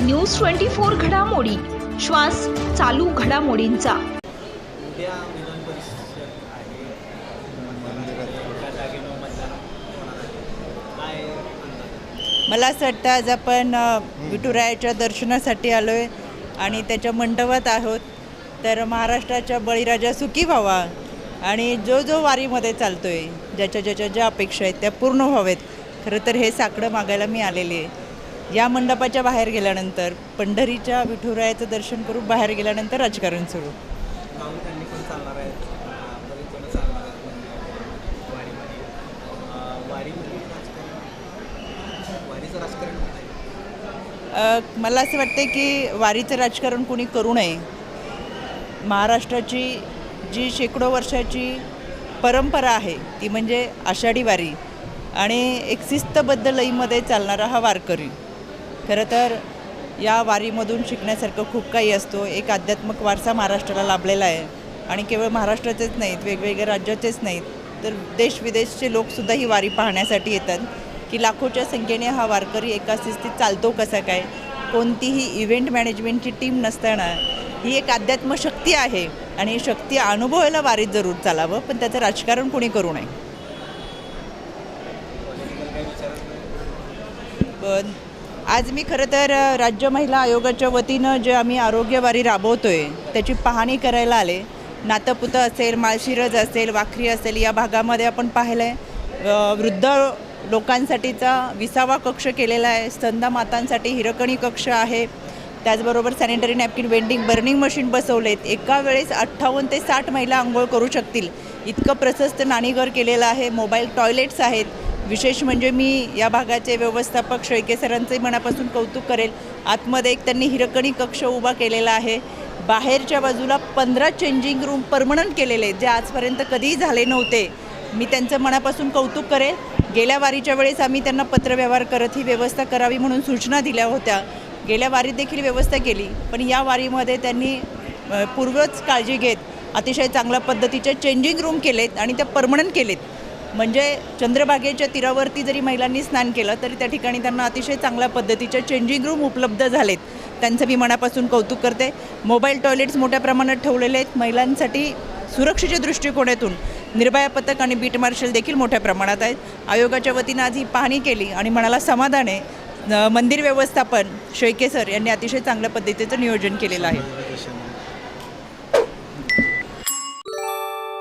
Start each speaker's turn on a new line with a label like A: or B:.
A: News twenty four घडामोडी. श्वास चालू घडामोडींचा.
B: मला असं वाटतं आज आपण विठुरायाच्या दर्शनासाठी आलो आहे आणि त्याच्या मंडपात आहोत. तर महाराष्ट्राच्या बळीराजा सुखी व्हावा आणि जो जो वारीमध्ये चालतो आहे ज्याच्या ज्याच्या ज्या अपेक्षा आहेत त्या पूर्ण व्हावेत. खरं तर हे साकडं मागायला मी आलेली आहे. या मंडपाच्या बाहेर गेल्यानंतर पंढरीच्या विठुरायाचं दर्शन करून बाहेर गेल्यानंतर राजकारण सुरू.
C: अ,
B: मला असं वाटतं की वारीचं राजकारण कोणी करू नये. महाराष्ट्राची जी शेकडो वर्षाची परंपरा आहे ती म्हणजे आषाढी वारी. आणि एक शिस्तबद्ध लईमध्ये चालणारा हा वारकरी. खरं तर या वारीमधून शिकण्यासारखं खूप काही असतो. एक आध्यात्मिक वारसा महाराष्ट्राला लाभलेला आहे. आणि केवळ महाराष्ट्राचेच नाहीत वेगवेगळ्या राज्याचेच नाहीत तर देश विदेशचे लोकसुद्धा ही वारी पाहण्यासाठी येतात की लाखोच्या संख्येने हा वारकरी एका स्थितीत चालतो कसा काय? कोणतीही इव्हेंट मॅनेजमेंटची टीम नसताना ही एक अध्यात्म शक्ती आहे. आणि ही शक्ती अनुभवायला वारीत जरूर चालावं पण त्याचं राजकारण कोणी करू नये. पण आज मी खरं तर राज्य महिला आयोगाच्या वतीनं जे आम्ही आरोग्यवारी राबवतो आहे त्याची पाहणी करायला आले. नातपुतं असेल माळशिरज असेल वाखरी असेल या भागामध्ये आपण पाहिलं आहे वृद्ध लोकांसाठीचा विसावा कक्ष केलेला आहे. स्तंदा मातांसाठी हिरकणी कक्ष आहे. त्याचबरोबर sanitary napkin vending burning machine बसवलेत. एका वेळेस अठ्ठावन्न ते साठ महिला आंघोळ करू शकतील. इतकं प्रशस्त नाणीघर केलेलं आहे. मोबाईल टॉयलेट्स आहेत. विशेष म्हणजे मी या भागाचे व्यवस्थापक शेळके सरांचे मनापासून कौतुक करेल. आतमध्ये एक त्यांनी हिरकणी कक्ष उभा केलेला आहे. बाहेरच्या बाजूला पंधरा चेंजिंग रूम परमनंट केलेले आहेत जे आजपर्यंत कधीही झाले नव्हते. मी त्यांचं मनापासून कौतुक करेल. गेल्या वारीच्या वेळेस आम्ही त्यांना पत्रव्यवहार करत ही व्यवस्था करावी म्हणून सूचना दिल्या होत्या. गेल्या वारीत देखील व्यवस्था केली पण या वारीमध्ये त्यांनी पूर्वच काळजी घेत अतिशय चांगल्या पद्धतीचे चेंजिंग रूम केलेत आणि त्या परमनंट केलेत. म्हणजे चंद्रभागेच्या तीरावरती जरी महिलांनी स्नान केलं तरी त्या ठिकाणी त्यांना अतिशय चांगल्या पद्धतीचे चेंजिंग रूम उपलब्ध झालेत. त्यांचं मी मनापासून कौतुक करते. मोबाईल टॉयलेट्स मोठ्या प्रमाणात ठेवलेले आहेत महिलांसाठी सुरक्षेच्या दृष्टिकोनातून. निर्भया पथक आणि बीट मार्शल देखील मोठ्या प्रमाणात आहेत. आयोगाच्या वतीनं आज ही पाहणी केली आणि मनाला समाधान आहे. मंदिर व्यवस्थापन शेळके सर यांनी अतिशय चांगल्या पद्धतीचं नियोजन केलेलं आहे.